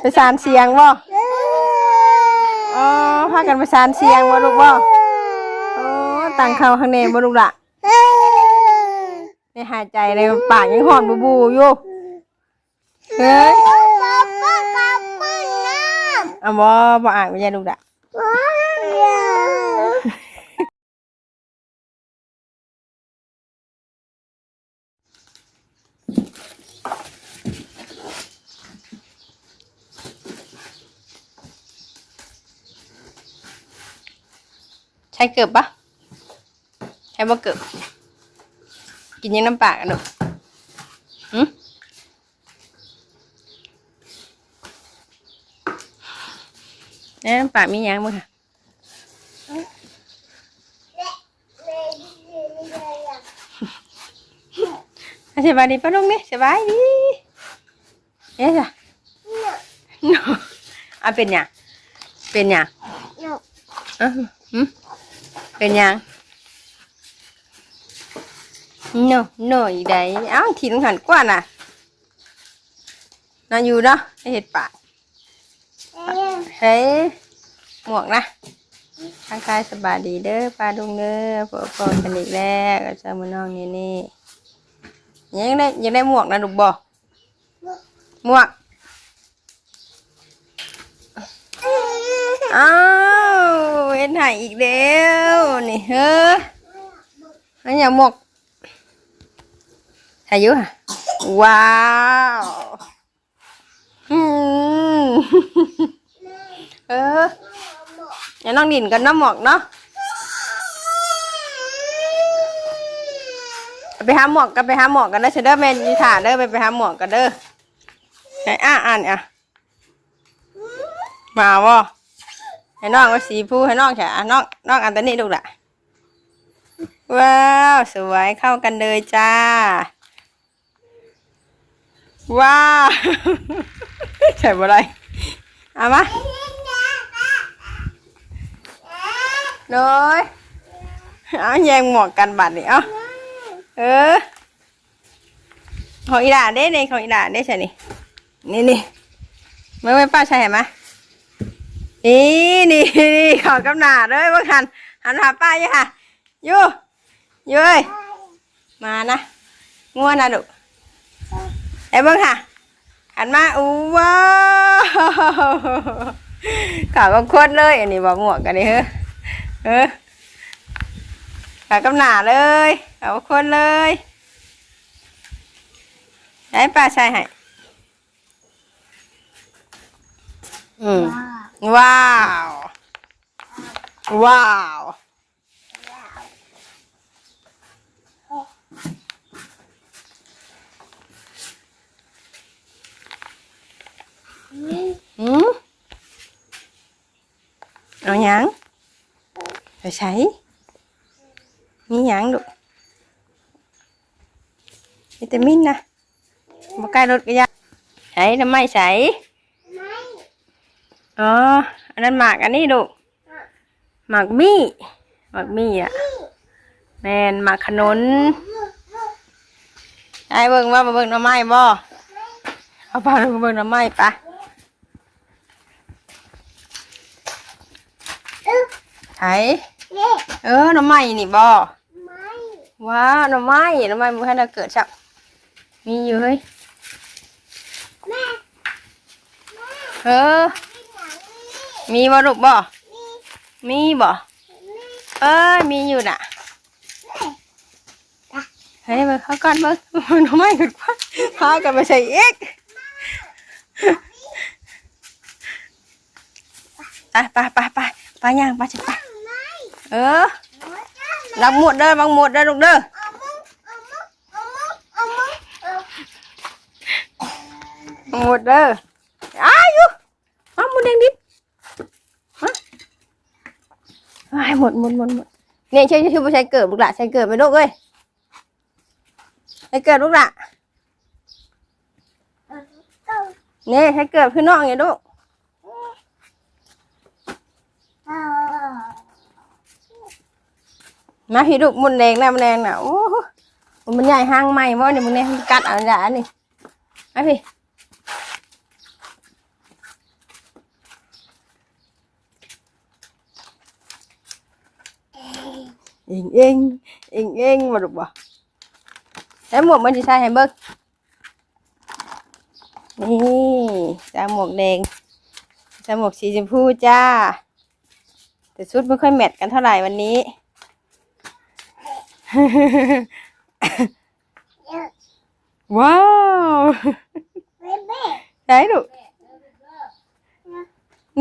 ไปสานเสียงบ่อ๋อพากันไปสานเสียงบ่ลูกบ่โอ้ตังเข้าข้างในบ่ลูกล่ะนี่หายใจในปากยังหอนบูบูอยู่เฮ้ยอะบ่บ่อ่านไม่ใช่ลูกล่ะใช้เกือบปะใช้บ่เกือบกินยังน้ำปากกันลูกหืมเอ๊ะน้ำปากมีหยังบ่ค่ะอะสบายดีปะลุงนี่สบายดีเอ๊ะจ้ะ no อะเป็นหยังเป็นหยังอะหืม เป็นยัง no no อีใดเอ้าถิ่นหันกว่าน่ะนอนอยู่เนาะเห็ดป่าเฮ้ยหมวกนะทางกายสบายดีเด้อปลาดุงเด้อพอพอกันอีกแล้วก็เจะมาน้องนี่นี่ยังได้ยังได้หมวกนะลูกบ่หมวกอ้าวเห็นหายอีกแล้วนี่ เฮ้ออันนี้หมกอายุอะ ว้าวอืมเอออย่าน้องดินกันน้ำหมอกเนาะไปหาหมอกกันไปหาหมอกกันเด้อเชเด้อแมนยีถ่าเด้อไปไปหาหมอกกันเด้อไหนอะอ่านอะมาวะให้น้องว่าสีผู้ให้น้องแฉน้องน้องอันตวนี้ดูละ ว้าว สวยเข้ากันเลยจ้า ว้าวใช่บ่ไรเอามาโดยเอาแยงหมวกกันบัดนี่เอาเออ ของอีด่าเด้นี่ของอีด่าเด้ใช่นี่นี่นี่เมื่อไม่ป้าใช่ไหมนี่นี่นี่ขอกำหนาเลยเมื่อคันหันหาป้ายู่ค่ะยู่ ยู่เอ้ยมานะง่วนนะดุเอ้เบิ่งค่ะหันมาอู้ว้าวขาวกับคนเลย อันนี้บอกหมวกกันนี่เฮ้อเออขาวกับหนาเลยขาวกับคนเลยได้ปลาชายให้อืมว้าว ว้าว อืม เอาหยังไปใช้มีหยังลูกวิตามินนะมาใกล้รถก็ยาใช้ทำไมใช้อ๋อ อันนั้นหมากอันนี้ลูกหมากมี่หมากมี่อะแมนหมากขนุนไอ้เบิ่งว่ามาเบิ่งหน้ำไม้บ่เอาไปเบิ่งหน้ำไม้ปะ ไถเออหน้ำไม้นี่บ่ว้าหน้ำไม้หน้ำไม้บุให้เราเกิดชักมีอยู่เฮ้ยเออ มีบ่ลูกบ่มีบ่เอ้ยมีอยู่น่ะเฮ้ยมาเข้าก่อนเบิ่งหน้ำไม้กันว่าพากันไปใส่เอกไปไปไปไปไปย่างไปสิไป เออรักหมดเด้อบังหมดเด้อลูกเด้อบังหมดเด้ออ้ายอยู่มาหมดแดงดิบมาอ้ายหมดหมดหมดหมดเนี่ยช่วยช่วยไปใช้เกิดลูกละใช้เกิดไปลูกเอ้ยใช้เกิดลูกละเนี่ยใช้เกิดพี่น้องไงลูก มาพี่ลูมุนแดงนะมันแดงนะโอ้มันใหญ่ห้างใหม่เพราะเนี่ยมันแดงกัดอะจ้นี่ไอพี่เองเองเองเองมาดูบ่แต่หมวกมันจะใช่แหมเบอร์นี่จ้าหมวกแดงจ้าหมวกสีชมพูจ้า แต่ชุดไม่ค่อยแมทกันเท่าไหร่วันนี้ ว้าวไหนลูก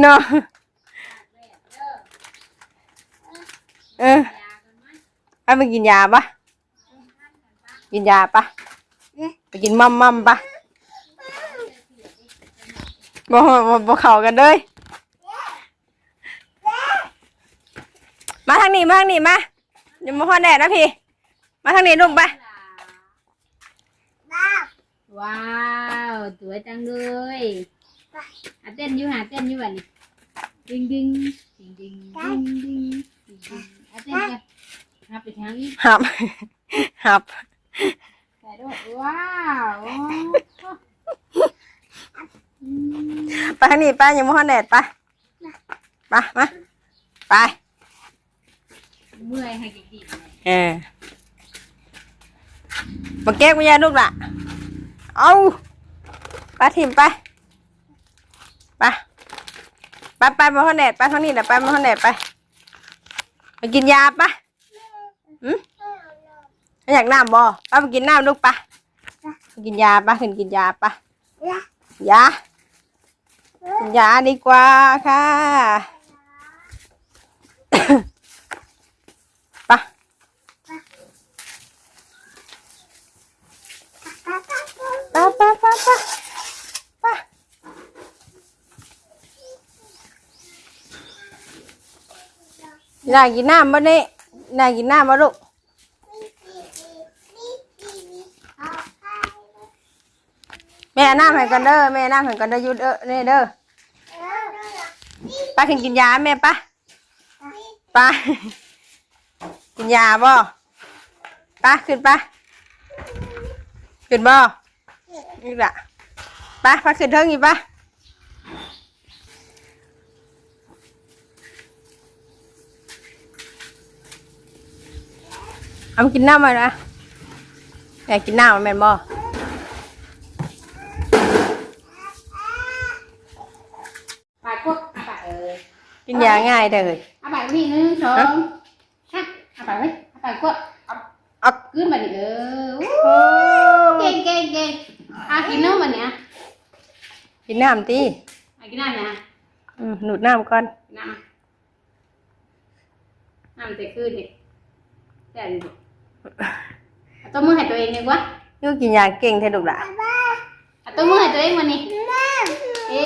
เนาะเออไปไปกินยาปะกินยาปะไปกินมัมมัมปะบ่บ่เข้ากันเลยมาทางนี้มาทางนี้มาอย่ามาพอแดดนะพี่ มาทางนี้ลูกไป ว้าวสวยจังเลยหาเต้นอยู่หาเต้นอยู่แบบนี้ดึงดึงดึงดึงดึงดึงดึงดึงหาเต้นกันหาไปทางนี้หับ หับ ใส่ด้วยว้าวโอ้อืมไปทางนี้ไปอย่ามาพอแดดไป ไป มา ไป เมื่อยให้กินดีเลยเออ มาเก็บกุญแจลูกละเอาไปทิมไปไปไปไปมาห้องแดดไปทางนี้แหละไปมาห้องแดดไปไปกินยาปะอืมอยากน้ำบ่ไปไปกินน้ำลูกปะไปกินยาปะขึ้นกินยาปะยากินยาดีกว่าค่ะ ไป ไปไปไปไปไปอยากินน้ำบ่เนี่ยอยากกินน้ำบ่ลูกแม่น้ำให้กันเด้อแม่น้ำให้กันเด้อยุดเด้อนี่เด้อไปขึ้นกินยาแม่ปะไปกินยาบ่ไปขึ้นไปขึ้นบ่ นี่แหละไปไปขึ้นเทิงอีกปะเอามากินน้ำมานะอยากกินน้ำมันแม่นบ่ปากกดเอาปากเออกินยาง่ายเด้อเอาปากนี่หนึ่งสองฮะเอาปากไว้เอาปากกดเอาเอาขึ้นมาดิเออ โอ้ เก่งเก่งเก่งอะกินนมมันเนี่ย กินน้ำตีอะกินน้ำนะอืมหนูดน้ำก่อนกินน้ำมาน้ำมันจะขึ้นดิแต่ดิเอาตัวมือให้ตัวเองดีกว่ายูกินยาเก่งเท่ดุกละเอาตัวมือให้ตัวเองวันนี้เอ๊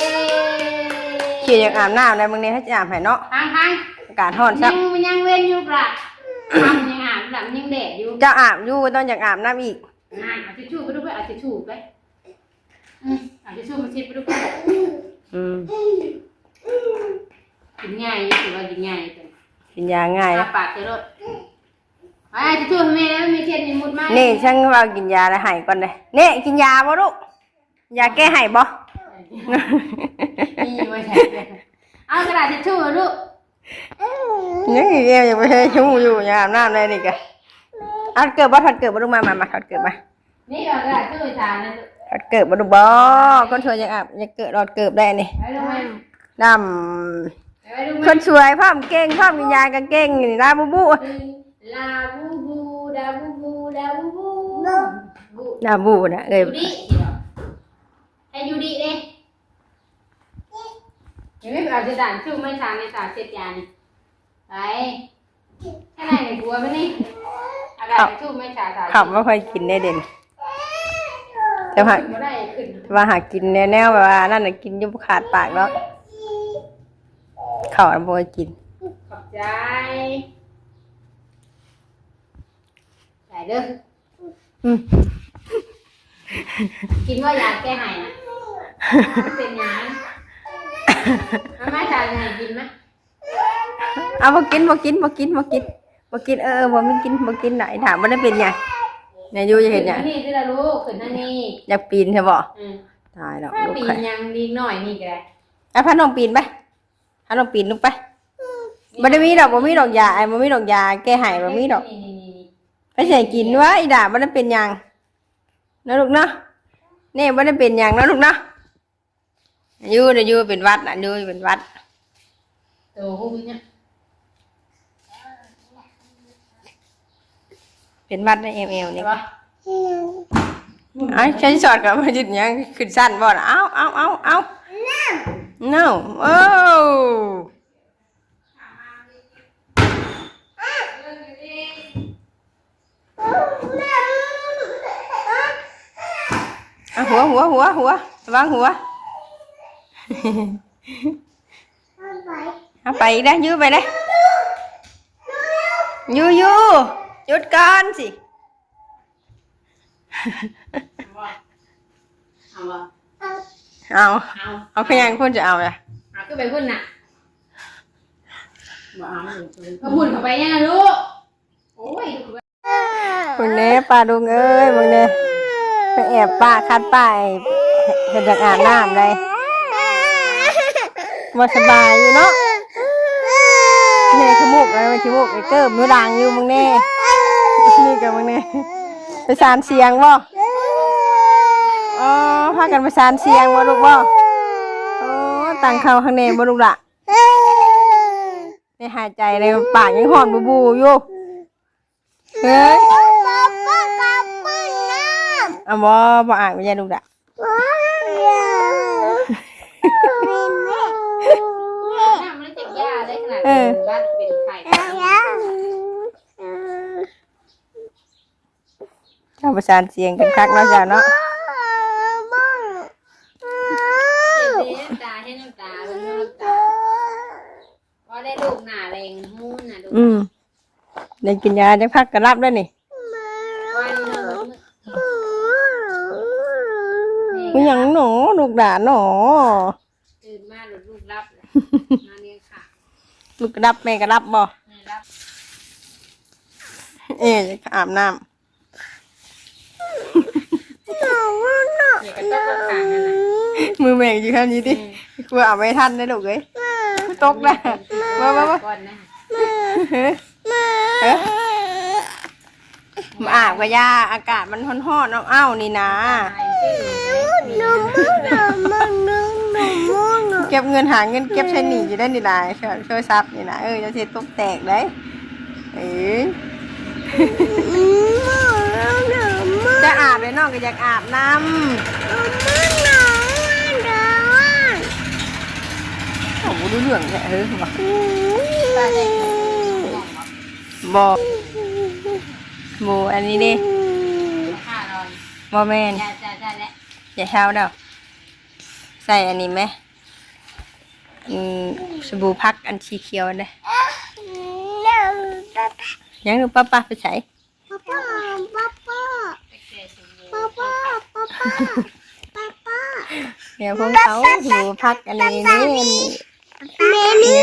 เขียอยากอาบน้ำในบางนี้ให้จะอาบให้เนาะทางทางอากาศร้อนยัซังบมันยังเว้นอยู่ปะทำยังอาบหลังยังแดดอยู่เจ้าอาบอยู่ต้องอยากอาบน้ำอีกงานเอาทิชชู่ไปดูไปเอาทิชชู่ไป อืมเอาทิชชู่มาเช็ดไปดูไปอืมกินง่ายอยู่ถือว่ากินง่ายจังกินยาง่ายอานะปากเจรถไอ้ทิชชู่ให้แม่แล้วมีเช็ดในมุดไหมนี่ช่างว่ากินยาแล้วให้ก่อนเลยนี่กินยาบ่ลูกยาแก้ให้บ่มีไว้ใช้เอากระดาษทิชชู่มาลูกนี่เดียวยังไม่ให้ชูอยู่ยังอาบน้ำเลยนี่กะอัดเกิดบ่ทัดเกิดบ่ลูกมามามาทัดเกิดมานี่เอากระดาษทิชชู่ทานะลูก ทัดเกิดบ่ลูกบ่คนสวยยังอาบยังเกิดรอดเกิดได้นี่ไปลงมาดไปลงำคมานสวยพร้อมเก่งพร้อมกินยาก็เก่งนี่ลาบูบูลาบูบูดาบูบูดาบูบูบูลาบูนะเอ้ยยูดิให้ยูดิเด้ยังไม่เอาจะด่านชู่ไม่ทางในตาเช็ดยานี่ไปแค่ไหนในบัวไปนี่เอาด่านชู่ไม่ทาตาขับไม่ค่อยกินได้เด่น แต่ว่าไม่ได้ขึ้นว่าหากินแนวๆแบบว่านั่นน่ะกินอยุบขาดปากแล้วเขาอันบ่ให้กิน ขอบใจใส่เด้ออืม กินว่ายาแก้ไห้นะมันเป็นยาเอาไม่ทานไงกินไหมเอาบ่กินบ่กินบ่กินบ่กินบ่กินเออเออบ่มีกินบ่กินไหนถามบ่ได้เป็นหยัง นายยูจะเห็นหยังขึ้นี่ที่เรารู้ขึ้นนั่นนี่อยากปีนใช่บ่อืมตายแล้วถ้าลูกปีใครนยังดีหน่อยนี่ก็ได้เอาพาน้องปีนไปพาน้องปีนลูกไปบ่ได้มีดอกบ่มีดอกยาไอ้บ่มีดอกยาแก้ไห้บ่มีดอกนี่นี่นี่ไปใส่กินวะอีด่าบ่ได้เป็นหยังนะลูกเนาะนี่บ่ได้เป็นหยังนะลูกเนาะอยู่เดี๋ยวอยู่เป็นหวัดน่ะอยู่เป็นหวัด ตัวหุ้มเนี่ย เป็นหวัดใน ML นี่ใช่ปะไอ้ใช้สอดกับมาจิตหยังขึ้นสั้นบ่น่ะเอ้าเอ้าเอ้าเอ้า no โอ้ À, หัวหัวหัวหัวระวังหัวเอาไปอีกนะยื้อไปเลยยูยูห ยุดก่อนสิเอาวะเอาเอาเอาขยังคุณจะเอาอะเอาก็ไปพุ่นน่ะบ่เอาเลยเอาพุ่นเข้าไปยังไงลูกโอ้ยลูกมึงเน่ป้าดุงเอ้ยมึงเน่ไปแอบป้าคัดป้าไอ้เห็นจากอาบน้ำเลยมาสบายอยู่เนาะเน่ขมุกเลยมันขมุกไอ้เกิบมือดังอยู่มึงเน่ นี่กับมึงเน่ไปสานเสียงบ่อ๋อพากันไปสานเสียงบ่ลูกบ่โอ้ตังเขาข้างในบ่ลูกละในหายใจเลยปากยังหอนบูบูอยู่เฮ้ยอะบ่บ่อ่านไม่ใช่ลูกดะน้ำมันจะยาได้ขนาดนี้บ้านเป็นไข่ เจ้า ประสานเสียงกันคักเนาะจ้าเนาะเจ็บตาให้น้ำตาเป็นน้ำตาว่าได้ลูกหน้าแรงหูน่ะดูอืมได้กินยาจังพักกระรับแล้วนี่วันนึงมึงหยังหนอลูกด่าหนอตื่นมาหลุดลูกรับเลยมาเลี้ยงค่ะลูกกระรับแม่กระรับบ่แม่รับ เอ๊ะอาบน้ เดี๋ยวก็ต้องกระถางนั่นน่ะำมือแม่งอยู่แค่นี้ดิกลัวอาบไม่ทันได้ลูกเอ้ยตกนะมามามาก่อนนะเฮ้ยเฮ้ยมาอาบกับยาอากาศมันร้อนๆเอาเอ้านี่นะตายชื่อเก็บเงินหาเงินเก็บใช้หนีอยู่ได้นี่ล่ะช่วยช่วยซับนี่นะเออจะเสียตกแตกได้เอ้ย จะอาบเลยน้องก็อยากอาบน้ำโอ้โหดูเรื่องแท้เฮ้ยบอกตายได้บอกโบอันนี้ดิค่านอนบอแมนจ้าจ้าจ้าแล้วอย่าเช้าเด้อใส่อันนี้ไหมอืมสบู่พักอันสีเขียวเลยยังดูป้าป้าไปใส่ เดี๋ยวพวกเขาหูพักอันนี้นี่อันนี้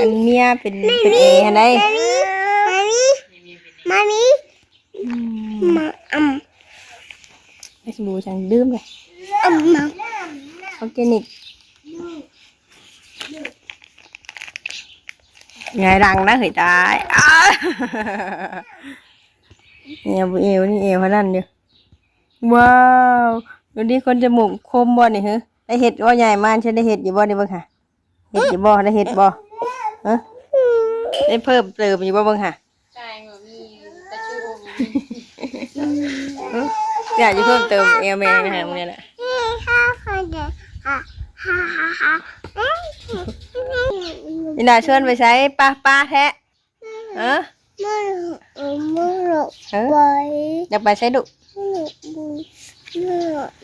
อันเมียเป็นเป็นเออันใดไอ้สบู่ฉันดื่มเลยออร์แกนิกไงดังนะเฮ้ยตายอ้าเนี่ยบุเอวนี่เอวเขานั่นเดียว ว้าวดูดิคนจมูกคมบ่นี่เหรอได้เห็ดว่าใหญ่มากใช่ได้เห็ดอยู่บ่นี่เบิ่งค่ะเห็ดอยู่บ่ได้เห็ดบ่ฮะได้เพิ่มเติมอยู่บ่เบิ่งค่ะใช่หมอมีกระชูอยากจะเพิ่มเติมเอลแมนนะคะมึงเนี่ยแหละนี่นาชวนไปใช้ปลาปลาแทะเออเอออยากไปใช้ดุ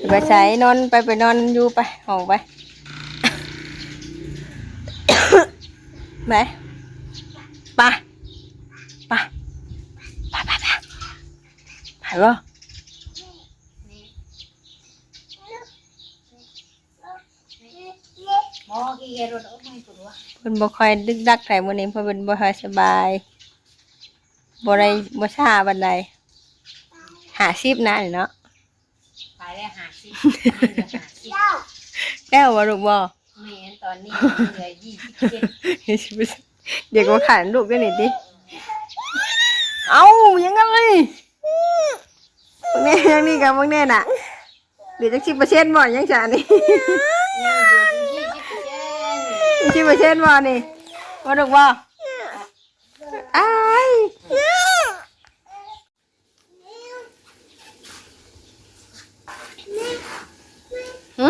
ไปใช้นอนไปไปนอนอยู่ไปห้องไปไหนไปไปไปไปไปไปบ่เกรถเอาไม่ตัวเพิ่นบ่ค่อยดึกดักไถมื้อนี้เพิ่นบ่ค่อยสบายบ่ได้บ่ชาบันได 50นะนี่เนาะขายได้หาสิหาสิแล้วบ่ลูกบ่แม่ตอนอนนี้เหลือยี่สิบเจ็ดเดี๋ยวก็ขายลูกกันหน่อยดิเอายังงั้นเลยพวกนี้ยังนี่กับพวกนี้น่ะเดี๋ยวจะชิบเปอร์เซ็นต์บ่ยังจานี่ยังเหลือยี่สิบเจ็ดชิบเปอร์เซ็นต์บ่นี่บ่ดอกบ่อ้ายหืมเป็นเงี้ยวอันนี้หัวเกิบเอ อ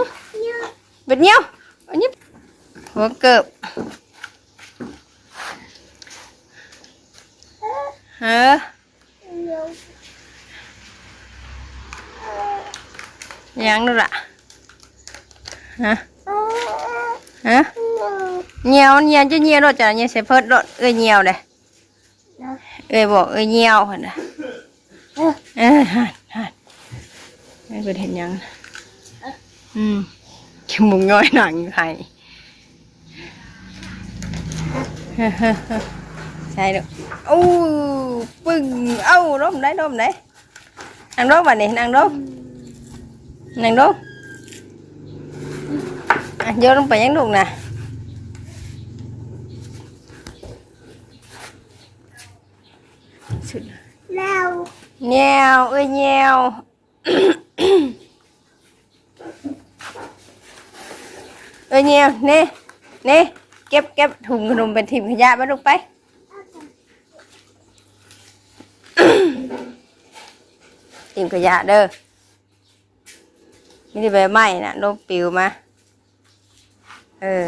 ยังดูละฮะฮะเงียวเงียวจะเงียวรถจ้ะเงียวเสยเพิดรถเอ้ยเงียวเลยเอ้ยบอกเอ้ยเงียวหั่นน่ะเออหันหันไม่เป็นเห็นหยังอืม จมูกง่อยหนังไห้ใช่ดอกอู้ปึ้งเอ้าร่มได้ร่มได้นั่งร่มบ่ นี่นั่งร่มนั่งร่มอะโยนลงไปยังลูกน่ะสุดแล้วเอ้ยแนวเอ้ยแนวนี่นี่เก็บเก็บถุงขนมเป็นทิมขยะมาลูกไปทิมขยะเด้อไม่ใบไม้น่ะลมปิวมา เออ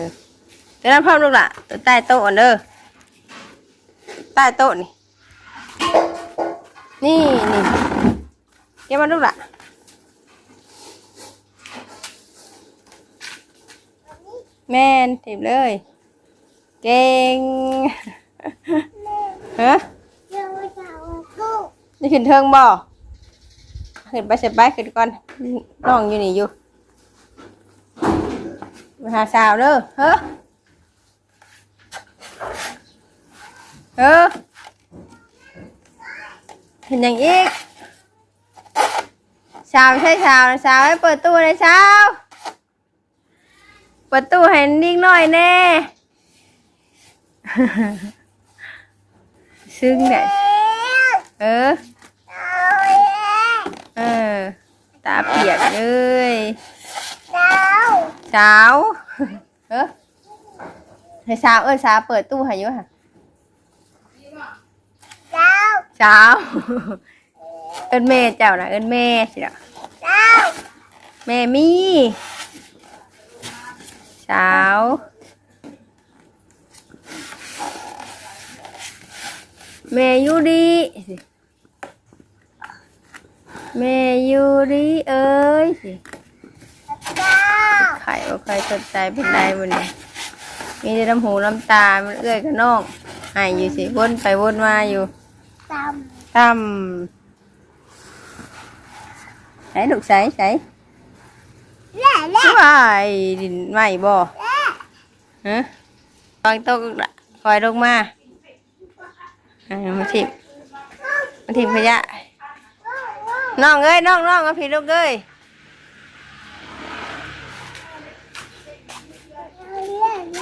เดี๋ยวนั้นพ่อลูกล่ะตัวใต้โต๊ะเด้อใต้โต๊ะนี่ นี่นี่เก็บมาลูกล่ะ แม่นถีบเลย เก่งฮะเดี๋ยวจะเอาลูกนี่ขึ้นเทิงบ่ขึ้นไปเสร็จไปขึ้นก่อนน้องอยู่นี่อยู่มาหาสาวเด้อเฮ้อเออเห็นอย่างอีกสาวไม่ใช่สาวนะสาวให้เปิดตู้เลยสาว ปิดตู้ให้นิ่งหน่อยแน่ ซึ้งเนี่ยเออ เออ ตาเปียกเลยแล้วสาเออให้สาเออสาเปิดตู้ให้ยู่ค่ะแล้าเอินเมย์เจ้านะเอินเมย์สิเด้อแล้วแม่มี่ สาวแม่อยูดีสิแม่อยูดีเอ้ยสิแล้วไข่ว่าใครสนใจเป็นไรบุนี่มีแต่น้ำหูน้ำตา มันเอื้อยกับน้องใหายอยู่สิวนไปวนมาอยู่ตตั้มใส่ลูกใส่ใส่ำแล้วแล้วว้ายดินไหมบ่ฮะวางโต๊ะละปล่อยลงมาอ่ามาทิมมาทิมขยะน้องเอ้ยน้องน้องเอาพี่ลูกเอ้ย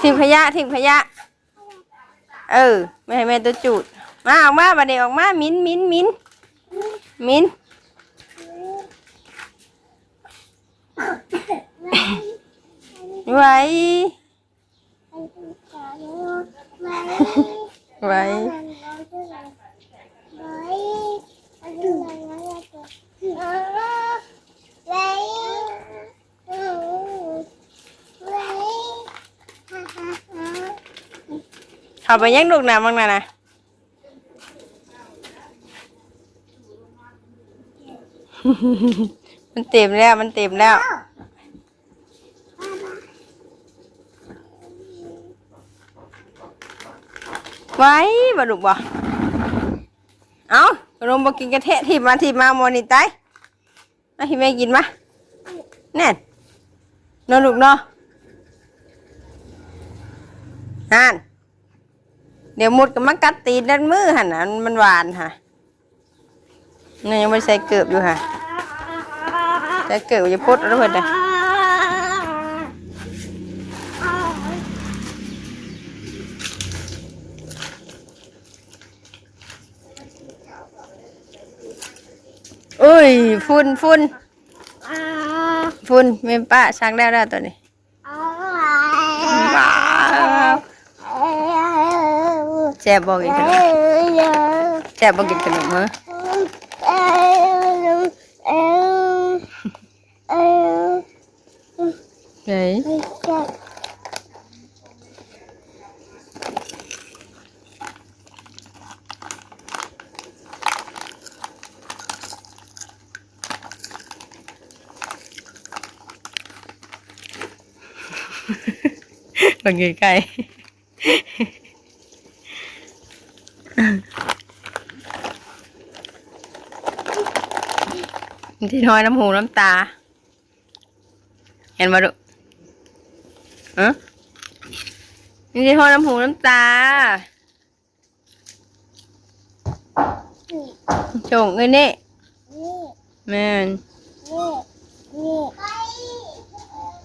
ทิมขยะทิมขยะ เออไม่ให้แม่ตัวจูดมาออกมาบัดนี้ออกมา มิ้นมิ้นมิ้นมิ้น ไว้ไว้เข้าไปยั มันเต็มแล้วมันเต็มแล้ว ไว้บ่ลูกบ่เอาขนมบ่กินกระเทะทีบมาทีบมาโมอนี่ตมาให้แม่กินมาแน่นนอนลูกเนาะฮันเดี๋ยวมุดก็มากัดตีนด้านมือหันนะมันหวานค่ะนี่ยังไม่ใส่เกือบอยู่ค่ะ จะเกิดจะพดแล้วเพิ่นน่ะโอ้ยฟุนฟุนฟุนเมมป้าชักได้แล้วตัวนี้แจบบอกอีกขนมแจบบอกกินขนมเหรอ ไม่ใช่บังไกลที่น้อยน้ำหูน้ำตา เห็นมาดู อะนี่ที่น้อน้ำหูน้ำตา จงเอ้ยนี่นี่แม่นนี่นี่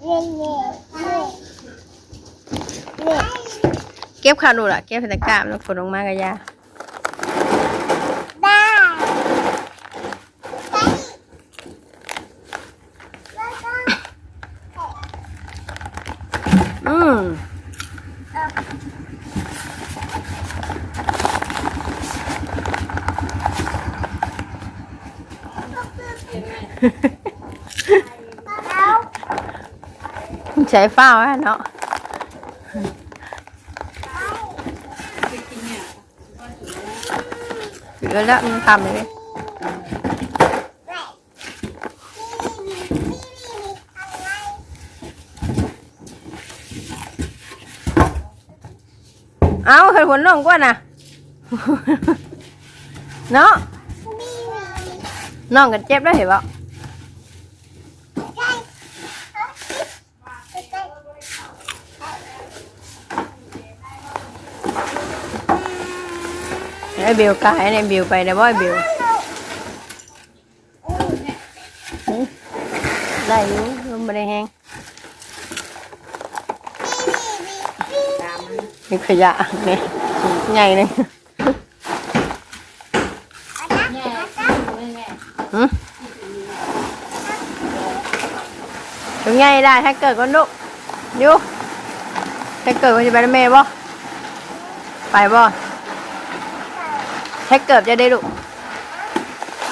นี่นี่นี่นี่เก็บข้าวดูล่ะ เก็บใส่ตะกร้าแล้วฝนลงมากะยา ได้ได้แล้วก็ อืม แล้ว ใช้ฟ้าวะเนาะเหลือแล้วมันทำเลยเอาเคยผลน้องกว่าน่ะเนาะน้องกันเจ็บได้วเห็นบ่ ไอ้บิวกายไอ้บิวไปได้บ่ไอ้บิวได้อยู่ลมไม่ได้แห้งมีขยะเนี่ยใหญ่เลยย่เลยแม่หึถึงไงได้ถ้าเกิดก็นุยูถ้าเกิดก็จะไปได้เมย์บ่ไปบ่ ถ้เกิดจะได้ลูก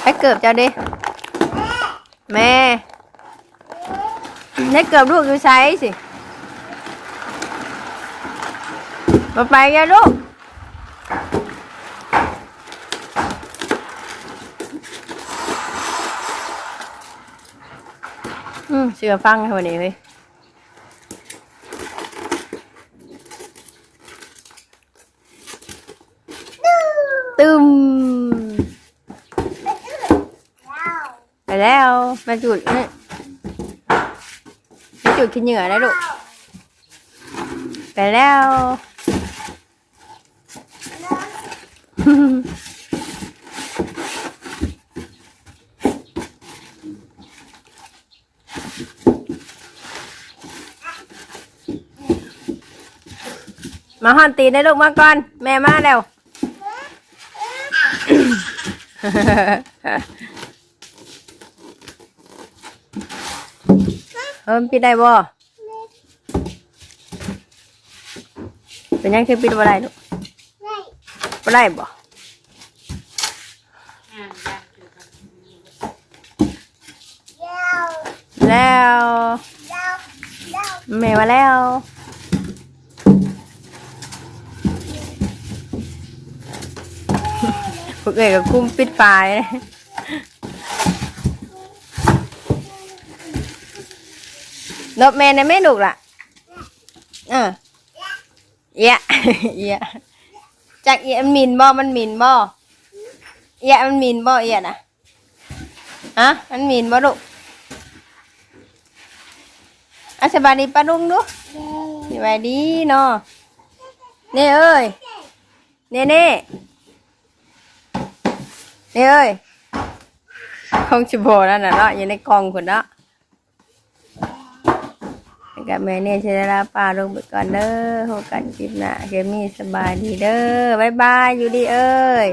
ถ้เกิดจะได้แม่ถ้เกิดลูกอยู่ใช้สิมาไปกันลูกอืมเสือฟังให้วันนี้เฮ้ยตึมไป แล้วมาจุดนี่มาจุดขี้เหงื่อแล้วลูกไปแล้ว มาหอนตีนได้ลูกมาก่อน แม่มาแล้ว เออปิดได้บ่เป็นยังคือปิดบ่ได้ลูกบ่ได้บ่อ่านยากอยู่กันแล้วแม่มาแล้วพวกเอ๋ยก็คุ้มปิดปลาย นบแม่นะไม่ลูกล่ะเออเอียะเอียะจากเอียะมันมินบ่มันมินบ่เอียะมันมินบ่เอียะนะฮะมันมินบ่ลูกอะสบายดีป้าลุงดูสบายดีเนาะเน่เอ้ยเน่เน่เน่เอ้ยคงชิโบนั่นน่ะเนาะอยู่ในกองคนเนาะ กับแม่เนี่ยใช้ลาป่าลงไปก่อนเด้อโหกันคลิปหน้าเกมี่สบายดีเด้อบ๊ายบายอยู่ดีเอ้ย